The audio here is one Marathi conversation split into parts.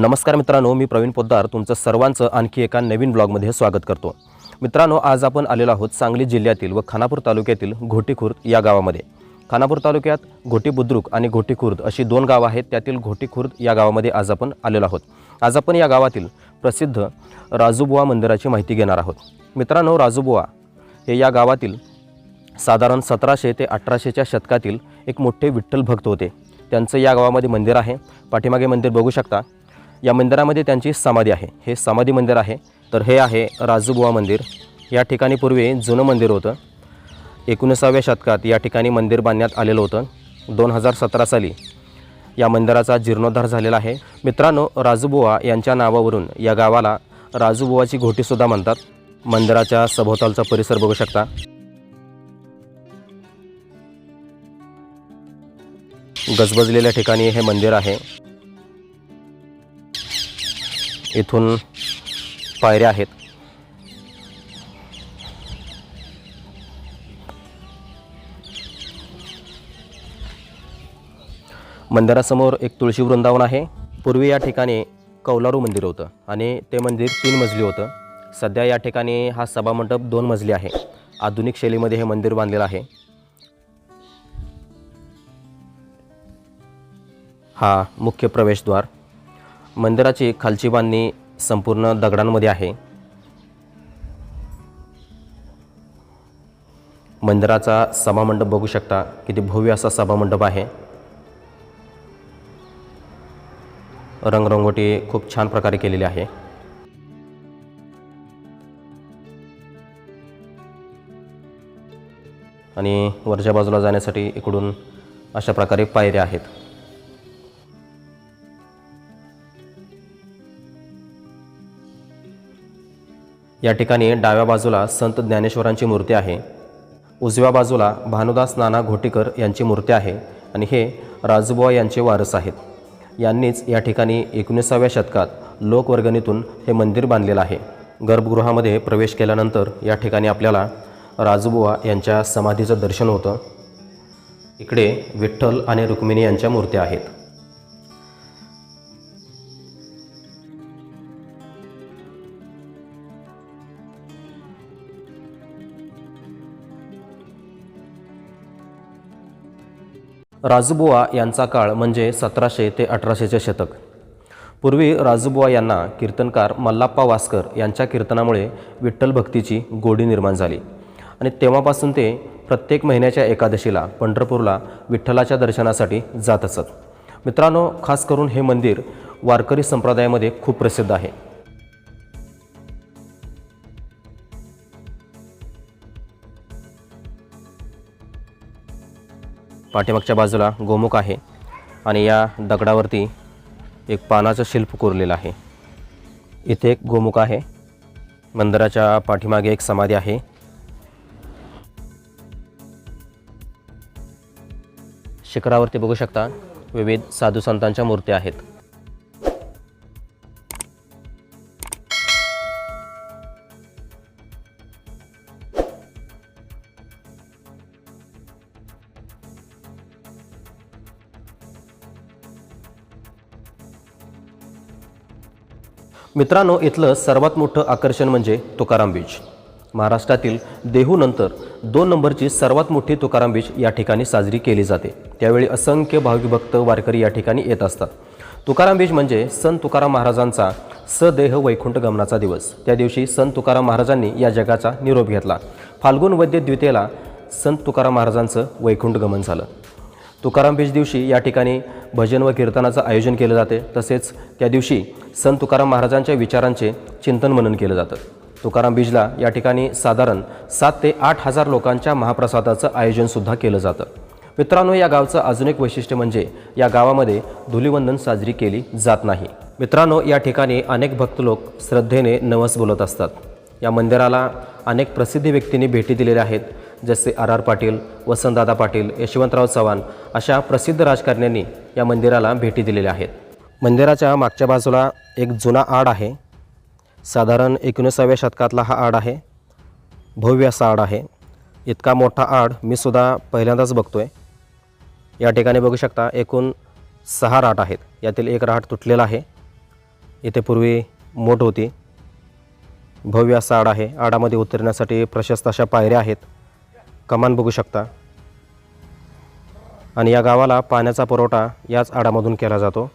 नमस्कार मित्रांनो मी प्रवीण पोद्दार. तुमचं सर्वांचं आणखी एका नवीन ब्लॉगमध्ये स्वागत करतो. मित्रांनो आज आपण आलेलो आहोत सांगली जिल्ह्यातील व खानापूर तालुक्यातील घोटीखुर्द या गावामध्ये. खानापूर तालुक्यात घोटी बुद्रुक आणि घोटीखुर्द अशी दोन गावं आहेत. त्यातील घोटीखुर्द या गावामध्ये आज आपण आलेलो आहोत. आज आपण या गावातील प्रसिद्ध राजूबुवा मंदिराची माहिती घेणार आहोत. मित्रांनो राजूबुवा हे या गावातील साधारण सतराशे ते अठराशेच्या शतकातील एक मोठे विठ्ठल भक्त होते. त्यांचं या गावामध्ये मंदिर आहे. पाठीमागे मंदिर बघू शकता. या मंदिरामध्ये त्यांची समाधी आहे. हे समाधी मंदिर आहे. तर हे आहे राजूबुवा मंदिर. या ठिकाणी पूर्वी जुनं मंदिर होतं. एकोणीसाव्या शतकात या ठिकाणी मंदिर बांधण्यात आलेलं होतं. दोन हजार सतरा साली या मंदिराचा जीर्णोद्धार झालेला आहे. मित्रांनो राजूबुवा यांच्या नावावरून या गावाला राजूबुवाची घोटीसुद्धा म्हणतात. मंदिराच्या सभोवतालचा परिसर बघू शकता. गजबजलेल्या ठिकाणी हे मंदिर आहे. इथून पायऱ्या आहेत. मंदिरासमोर एक तुळशी वृंदावन आहे. पूर्वी या ठिकाणी कौलारू मंदिर होतं आणि ते मंदिर तीन मजली होतं. सध्या या ठिकाणी हा सभामंडप दोन मजली आहे. आधुनिक शैलीमध्ये हे मंदिर बांधलेलं आहे. हा मुख्य प्रवेशद्वार. मंदिराची खालची बांधणी संपूर्ण दगडांमध्ये आहे. मंदिराचा सभामंडप बघू शकता किती भव्य असा सभामंडप आहे. रंगरंगोटी खूप छान प्रकारे केलेली आहे. आणि वरच्या बाजूला जाण्यासाठी इकडून अशा प्रकारे पायऱ्या आहेत. या ठिकाणी डाव्या बाजूला संत ज्ञानेश्वरांची मूर्ती आहे. उजव्या बाजूला भानुदास नाना घोटीकर यांची मूर्ती आहे आणि हे राजबुवा यांचे वारस आहेत. यांनीच या ठिकाणी एकोणीसाव्या शतकात लोकवर्गणीतून हे मंदिर बांधलेलं आहे. गर्भगृहामध्ये प्रवेश केल्यानंतर या ठिकाणी आपल्याला राजबुवा यांच्या समाधीचं दर्शन होतं. इकडे विठ्ठल आणि रुक्मिणी यांच्या मूर्त्या आहेत. राजबुवा यांचा काळ म्हणजे सतराशे ते अठराशेचे शतक. पूर्वी राजबुवा यांना कीर्तनकार मल्लाप्पा वास्कर यांच्या कीर्तनामुळे विठ्ठल भक्तीची गोडी निर्माण झाली. आणि तेव्हापासून ते प्रत्येक महिन्याच्या एकादशीला पंढरपूरला विठ्ठलाच्या दर्शनासाठी जात असत. मित्रांनो खास करून हे मंदिर वारकरी संप्रदायामध्ये खूप प्रसिद्ध आहे. पाठीमागच्या बाजूला गोमुख आहे आणि या दगडावरती एक पानाचं शिल्प कोरलेलं आहे. इथे एक गोमुख आहे. मंदिराच्या पाठीमागे एक समाधी आहे. शिखरावरती बघू शकता विविध साधू संतांच्या मूर्त्या आहेत. मित्रांनो इथलं सर्वात मोठं आकर्षण म्हणजे तुकाराम बीच. महाराष्ट्रातील देहूनंतर दोन नंबरची सर्वात मोठी तुकाराम बीच या ठिकाणी साजरी केली जाते. त्यावेळी असंख्य भाविभक्त वारकरी या ठिकाणी येत असतात. तुकाराम बीज म्हणजे संत तुकाराम महाराजांचा सदेह वैकुंठ गमनाचा दिवस. त्या दिवशी संत तुकाराम महाराजांनी या जगाचा निरोप घेतला. फाल्गुन वैद्य द्वितीयेला संत तुकाराम महाराजांचं वैकुंठ गमन झालं. तुकाराम बीज दिवशी या ठिकाणी भजन व कीर्तनाचं आयोजन केलं जाते. तसेच त्या दिवशी संत तुकाराम महाराजांच्या विचारांचे चिंतन मनन केलं जातं. तुकाराम बीजला या ठिकाणी साधारण सात ते आठ हजार लोकांच्या महाप्रसादाचं आयोजनसुद्धा केलं जातं. मित्रांनो या गावचं अजून एक वैशिष्ट्य म्हणजे या गावामध्ये धुलीवंदन साजरी केली जात नाही. मित्रांनो या ठिकाणी अनेक भक्त लोक श्रद्धेने नवस बोलत असतात. या मंदिराला अनेक प्रसिद्ध व्यक्तींनी भेटी दिलेल्या आहेत. जसे आर आर पाटील वसंतदादा पाटील यशवंतराव चव्हाण अशा प्रसिद्ध राजकारण्यांनी या मंदिराला भेटी दिलेल्या आहेत. मंदिराच्या मागच्या बाजूला एक जुना आड आहे. साधारण एकोणीसाव्या शतकातला हा आड आहे. भव्य असा आड आहे. इतका मोठा आड मी सुद्धा पहिल्यांदाच बघतो आहे या ठिकाणी बघू शकता एकूण सहा राट आहेत. यातील एक राट तुटलेला आहे. इथे पूर्वी मोठ होती. भव्य असा आड आहे. आडामध्ये उतरण्यासाठी प्रशस्त अशा पायऱ्या आहेत. कमान बघू शकता. आणि या गावाला पाण्याचा पुरवठा याच आडामधून केला जातो.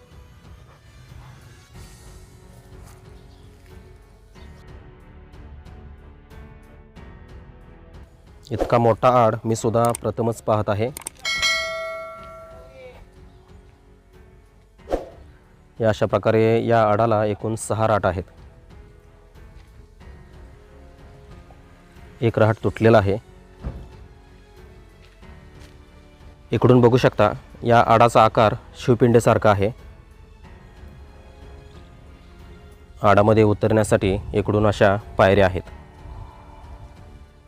इतका मोठा आड मी सुद्धा प्रथमच पाहत आहे. या अशा प्रकारे या आडाला एकूण सहा राट आहेत. एक राहट तुटलेला आहे. इकडून बघू शकता या आडाचा आकार शिवपिंडेसारखा आहे. आडामध्ये उतरण्यासाठी इकडून अशा पायऱ्या आहेत.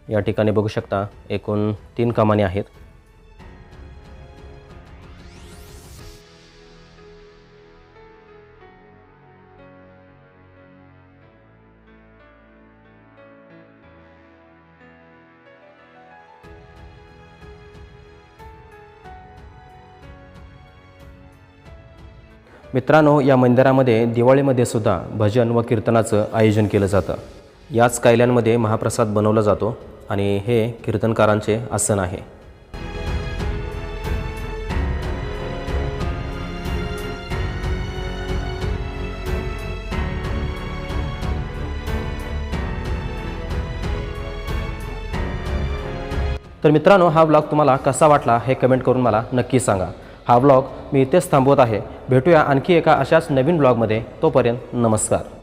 या ठिकाणी बघू शकता एकूण तीन कमानी आहेत. मित्रांनो या मंदिरामध्ये दिवाळीमध्ये सुद्धा भजन व कीर्तनाचं आयोजन केलं जातं. याच कायल्यांमध्ये महाप्रसाद बनवला जातो आणि हे कीर्तनकारांचे आसन आहे. तर मित्रांनो हा ब्लॉग तुम्हाला कसा वाटला हे कमेंट करून मला नक्की सांगा. हा ब्लॉग मी इथेच थांबवत आहे. भेटूया आणखी एका अशाच नवीन ब्लॉगमध्ये तोपर्यंत नमस्कार.